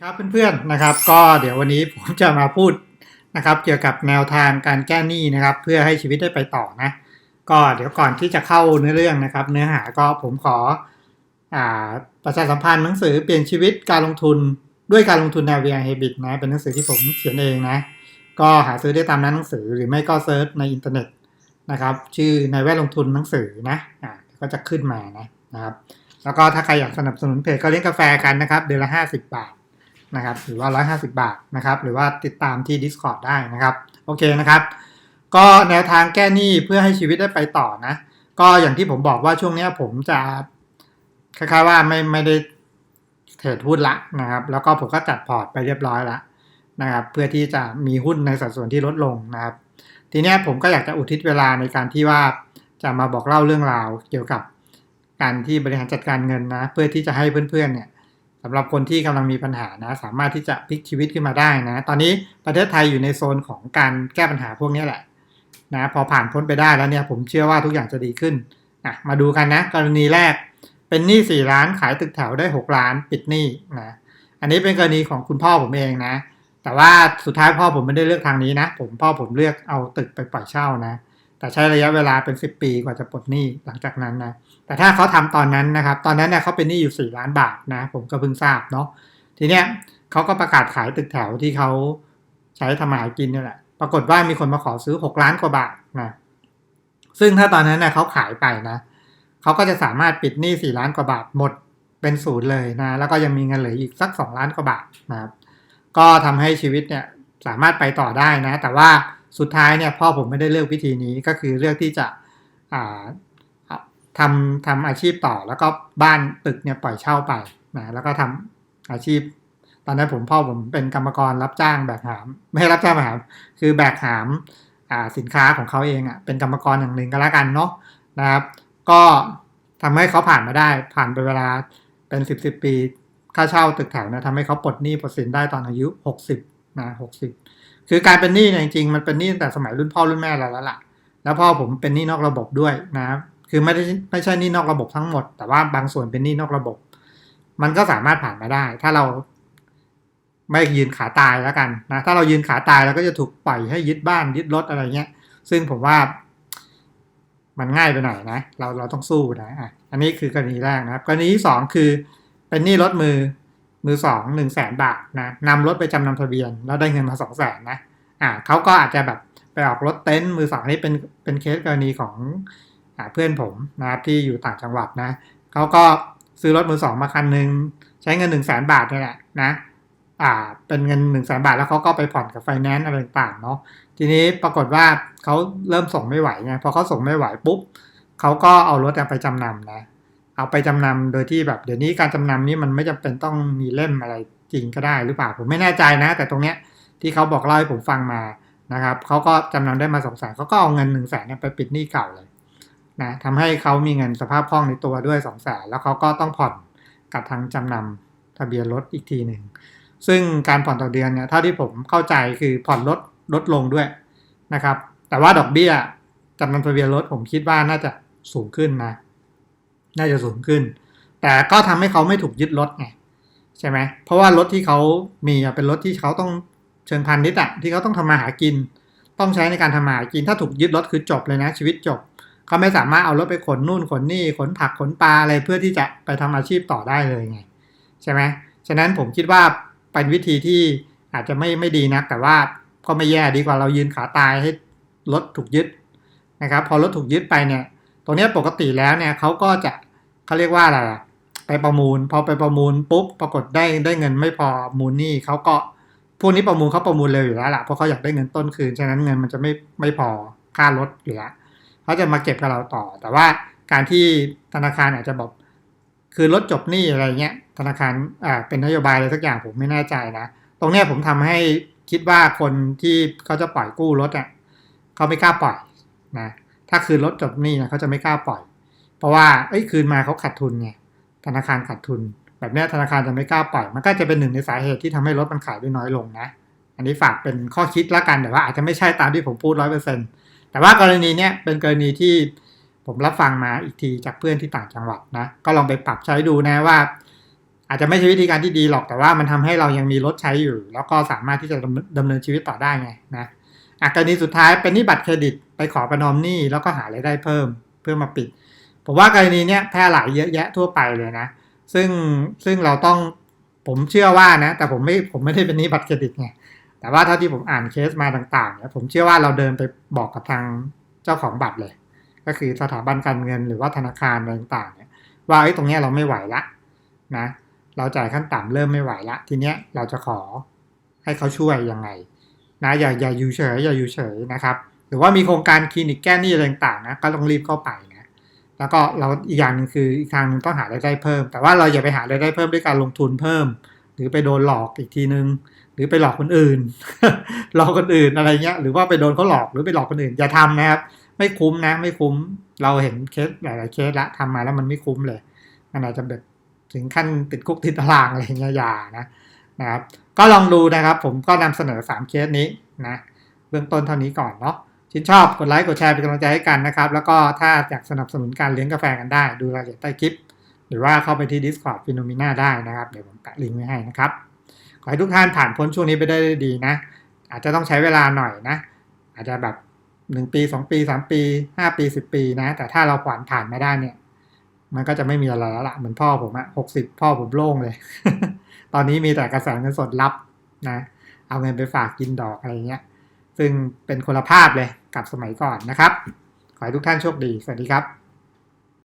ครับเพื่อนๆนะครับ ก็เดี๋ยววันนี้ผมจะมาพูดนะครับ เกี่ยวกับแนวทางการแก้หนี้นะครับ เพื่อให้ชีวิตได้ไปต่อนะ ก็เดี๋ยวก่อนที่จะเข้าเนื้อเรื่องนะครับ เนื้อหาก็ผมขออ่าประชาสัมพันธ์หนังสือเปลี่ยนชีวิตการลงทุนด้วยการลงทุนแนว VR Habit นะเป็นหนังสือที่ผมเขียนเองนะ ก็หาซื้อได้ตามหน้าหนังสือหรือไม่ก็เซิร์ชในอินเทอร์เน็ตนะครับ ชื่อในแวดลงทุนหนังสือนะอ่าก็จะขึ้นมานะนะครับ แล้วก็ถ้าใครอยากสนับสนุนเพจก็เลี้ยงกาแฟกันนะครับ เดือนละ 50 บาท นะครับหรือว่า 150 บาทนะครับหรือว่าติดตามที่ Discord ได้นะครับโอเคนะครับ ก็แนวทางแก้หนี้เพื่อให้ชีวิตได้ไปต่อนะก็อย่างที่ผมบอกว่าช่วงนี้ผมจะคล้ายๆว่าไม่ไม่ได้เทรดหุ้นละนะครับ แล้วก็ผมก็จัดพอร์ตไปเรียบร้อยแล้วนะครับ เพื่อที่จะมีหุ้นในสัดส่วนที่ลดลงนะครับ ทีนี้ผมก็อยากจะอุทิศเวลาในการที่ว่าจะมาบอกเล่าเรื่องราวเกี่ยวกับการที่บริหารจัดการเงินนะ เพื่อที่จะให้เพื่อนๆเนี่ย สำหรับคนที่กำลังมีปัญหานะ สามารถที่จะพลิกชีวิตขึ้นมาได้นะ ตอนนี้ประเทศไทยอยู่ในโซนของการแก้ปัญหาพวกนี้แหละนะพอผ่านพ้นไปได้แล้วเนี่ยผมเชื่อว่าทุกอย่างจะดีขึ้นอะมาดูกันนะ กรณีแรกเป็นหนี้สี่ล้านขายตึกแถวได้หกล้านปิดหนี้นะอันนี้เป็นกรณีของคุณพ่อผมเองนะ แต่ว่าสุดท้ายพ่อผมไม่ได้เลือกทางนี้นะ ผมพ่อผมเลือกเอาตึกไปปล่อยเช่านะ แต่ใช้ระยะเวลาเป็น 10 ปีกว่าจะปลดหนี้หลังจากนั้นนะแต่ถ้าเขาทำตอนนั้นนะครับ ตอนนั้นเนี่ยเขาเป็นหนี้อยู่ 4 ล้านบาทนะ ผมก็เพิ่งทราบเนาะทีเนี้ยเขาก็ประกาศขายตึกแถวที่เขาใช้ทำมาหากินนี่แหละ ปรากฏว่ามีคนมาขอซื้อ 6 ล้านกว่าบาทนะซึ่งถ้าตอนนั้นเนะเขาขายไปนะเขาก็จะสามารถปิดหนี้ 4 ล้านกว่าบาทหมดเป็นศูนย์เลยนะแล้วก็ยังมีเงินเหลืออีกสัก 2 ล้านกว่าบาทนะครับก็ทำให้ชีวิตเนี่ยสามารถไปต่อได้นะ แต่ว่า สุดท้ายเนี่ยพ่อผมไม่ได้เลือกวิธีนี้ก็คือเลือกที่จะทำทำอาชีพต่อแล้วก็บ้านตึกเนี่ยปล่อยเช่าไปนะแล้วก็ทำอาชีพ ตอนนั้นผมพ่อผมเป็นกรรมกรรับจ้างแบกหาม ไม่ให้รับจ้างแบกหาม คือแบกหามาสินค้าของเขาเองอะเป็นกรรมกรอย่างหนึ่งก็แล้วกันเนาะนะครับ ก็ทำให้เขาผ่านมาได้ ผ่านไปเวลาเป็นสิบสิบปีค่าเช่าตึกแถวนะทำให้เขาปลดหนี้ปลดสินได้ตอนอายุหกสิบนะหกสิบ คือการเป็นหนี้เนี่ยจริงๆมันเป็นหนี้ตั้งแต่สมัยรุ่นพ่อรุ่นแม่เราแล้วล่ะ แล้วพ่อผมเป็นหนี้นอกระบบด้วยนะครับคือไม่ได้ไม่ใช่หนี้นอกระบบทั้งหมด แต่ว่าบางส่วนเป็นหนี้นอกระบบ มันก็สามารถผ่านมาได้ ถ้าเราไม่ยืนขาตายแล้วกันนะถ้าเรายืนขาตายเราก็จะถูกปล่อยให้ยึดบ้านยึดรถอะไรเงี้ย ซึ่งผมว่ามันง่ายไปหน่อยนะ เราเราต้องสู้นะอะอันนี้คือกรณีแรกนะครับ กรณีที่สองคือเป็นหนี้รถมือ มือสองหนึ่งแสนบาทนะนำรถไปจำนำทะเบียน แล้วได้เงินมาสองแสนนะอ่าเขาก็อาจจะแบบไปออกรถเต็นท์มือสองนี่เป็นเป็นเคสกรณีของอ่าเพื่อนผมนะครับที่อยู่ต่างจังหวัดนะเขาก็ซื้อรถมือสองมาคันหนึ่งใช้เงินหนึ่งแสนบาทนี่แหละนะอ่าเป็นเงินหนึ่งแสนบาทแล้วเขาก็ไปผ่อนกับไฟแนนซ์อะไรต่างๆเนาะทีนี้ปรากฏว่าเขาเริ่มส่งไม่ไหวไงพอเขาส่งไม่ไหวปุ๊บเขาก็เอารถไปจำนำนะ เอาไปจำนำโดยที่แบบเดี๋ยวนี้การจำนำนี่มันไม่จำเป็นต้องมีเล่มอะไรจริงก็ได้หรือเปล่าผมไม่แน่ใจนะ แต่ตรงเนี้ยที่เขาบอกเล่าให้ผมฟังมานะครับเขาก็จำนำได้มาสองแสนเขาก็เอาเงินหนึ่งแสนไปปิดหนี้เก่าเลยนะทำให้เขามีเงินสภาพคล่องในตัวด้วยสองแสนแล้วเขาก็ต้องผ่อนกับทางจำนำทะเบียนรถอีกทีหนึ่งซึ่งการผ่อนต่อเดือนเนี่ยเท่าที่ผมเข้าใจคือผ่อนลดลดลงด้วยนะครับ แต่ว่าดอกเบี้ยจำนำทะเบียนรถผมคิดว่าน่าจะสูงขึ้นนะ น่าจะสูงขึ้น แต่ก็ทำให้เขาไม่ถูกยึดรถไงใช่ไหมเพราะว่ารถที่เขามีเป็นรถที่เขาต้องเชิงพันนิดอะที่เขาต้องทำมาหากิน ต้องใช้ในการทำมาหากินถ้าถูกยึดรถคือจบเลยนะ ชีวิตจบ เขาไม่สามารถเอารถไปขนนู่นขนนี่ขนผักขนปลาอะไรเพื่อที่จะไปทำอาชีพต่อได้เลยไงใช่ไหมฉะนั้นผมคิดว่าเป็นวิธีที่อาจจะไม่ไม่ดีนะแต่ว่าก็ไม่แย่ดีกว่าเรายืนขาตายให้รถถูกยึดนะครับ พอรถถูกยึดไปเนี่ย ตรงนี้ปกติแล้วเนี่ยเขาก็จะเขาเรียกว่าอะไรไปประมูล พอไปประมูลปุ๊บปรากฏได้ได้เงินไม่พอมูลนี้เขาก็พวกนี้ประมูลเขาประมูลเร็วอยู่แล้วล่ะเพราะเขาอยากได้เงินต้นคืนฉะนั้นเงินมันจะไม่ไม่พอค่ารถเหลือเขาจะมาเก็บกับเราต่อ แต่ว่าการที่ธนาคารอาจจะบอกคือลดจบหนี้อะไรเงี้ยธนาคารอ่าเป็นนโยบายอะไรสักอย่างผมไม่แน่ใจนะตรงเนี้ยผมทำให้คิดว่าคนที่เขาจะปล่อยกู้รถอะเขาไม่กล้าปล่อยนะ ถ้าคืนรถจบหนี้นะเขาจะไม่กล้าปล่อย เพราะว่าเอ้ยคืนมาเขาขาดทุนไงธนาคารขาดทุน แบบนี้ธนาคารจะไม่กล้าปล่อย มันก็จะเป็นหนึ่งในสาเหตุที่ทำให้รถมันขายได้น้อยลงนะ อันนี้ฝากเป็นข้อคิดละกันแต่ว่าอาจจะไม่ใช่ตามที่ผมพูดร้อยเปอร์เซ็นต์แต่ว่ากรณีเนี้ยเป็นกรณีที่ผมรับฟังมาอีกทีจากเพื่อนที่ต่างจังหวัดนะ ก็ลองไปปรับใช้ดูนะว่า อาจจะไม่ใช่วิธีการที่ดีหรอกแต่ว่ามันทำให้เรายังมีรถใช้อยู่ แล้วก็สามารถที่จะดำดำเนินชีวิตต่อได้ไงนะอะกรณีสุดท้ายเป็นนี้บัตรเครดิต ไปขอประนอมหนี้แล้วก็หารายได้เพิ่มเพื่อมาปิด ผมว่ากรณีเนี้ยแพร่หลายเยอะแยะทั่วไปเลยนะ ซึ่งซึ่งเราต้องผมเชื่อว่านะ แต่ผมไม่ผมไม่ได้เป็นนี้บัตรเครดิตไงแต่ว่าเท่าที่ผมอ่านเคสมาต่างๆเนี่ยผมเชื่อว่าเราเดินไปบอกกับทางเจ้าของบัตรเลย ก็คือสถาบันการเงินหรือว่าธนาคารอะไรต่างๆเนี่ยว่าไอ้ตรงเนี้ยเราไม่ไหวละนะ เราจ่ายขั้นต่ำเริ่มไม่ไหวละทีเนี้ยเราจะขอให้เขาช่วยยังไง นะอย่าอย่าอยู่เฉยอย่าอยู่เฉยนะครับ รือว่ามีโครงการคลินิกแก้หนี้อะไรต่างๆนะก็ต้องรีบเข้าไปนะแล้วก็เราอีกอย่างหนึ่งคืออีกทางหนึงต้องหารายได้เพิ่ม แต่ว่าเราอย่าไปหารายได้เพิ่มด้วยการลงทุนเพิ่ม หรือไปโดนหลอกอีกทีนึง หรือไปหลอกคนอื่น หลอกคนอื่นอะไรเงี้ยหรือว่าไปโดนเขาหลอกหรือไปหลอกคนอื่นอย่าทำนะครับ ไม่คุ้มนะไม่คุ้มเราเห็นเคสหลาย ๆ เคสละทำมาแล้วมันไม่คุ้มเลยมันอาจจะแบบถึงขั้นติดคุกติดตารางอะไรเงี้ยอย่านะนะครับก็ลองดูนะครับผมก็นำเสนอ 3 เคสนี้นะเบื้องต้นเท่านี้ก่อนเนาะ ชินชอบกดไลค์กดแชร์เป็นกำลังใจให้กันนะครับ แล้วก็ถ้าอยากสนับสนุนการเลี้ยงกาแฟกันได้ดูรายละเอียดใต้คลิป หรือว่าเข้าไปที่ Discord p h e n o m e n a ได้นะครับ เดี๋ยวผมแปะลิงก์ไว้ให้นะครับ ขอให้ทุกท่านผ่านพ้นช่วงนี้ไปได้ดีนะ อาจจะต้องใช้เวลาหน่อยนะ อาจจะแบบหนึ่งปีสองปีสามปีห้าปีสิบปีนะ แต่ถ้าเราผ่านผ่านมาได้เนี่ย มันก็จะไม่มีอะไรแล้วละเหมือนพ่อผมอะหกสิบพ่อผมโล่งเลย ตอนนี้มีแต่กระแสเงินสดรับนะ เอาเงินไปฝากกินดอกอะไรเงี้ย ซึ่งเป็นคนละภาพเลย กับสมัยก่อนนะครับ ขอให้ทุกท่านโชคดี สวัสดีครับ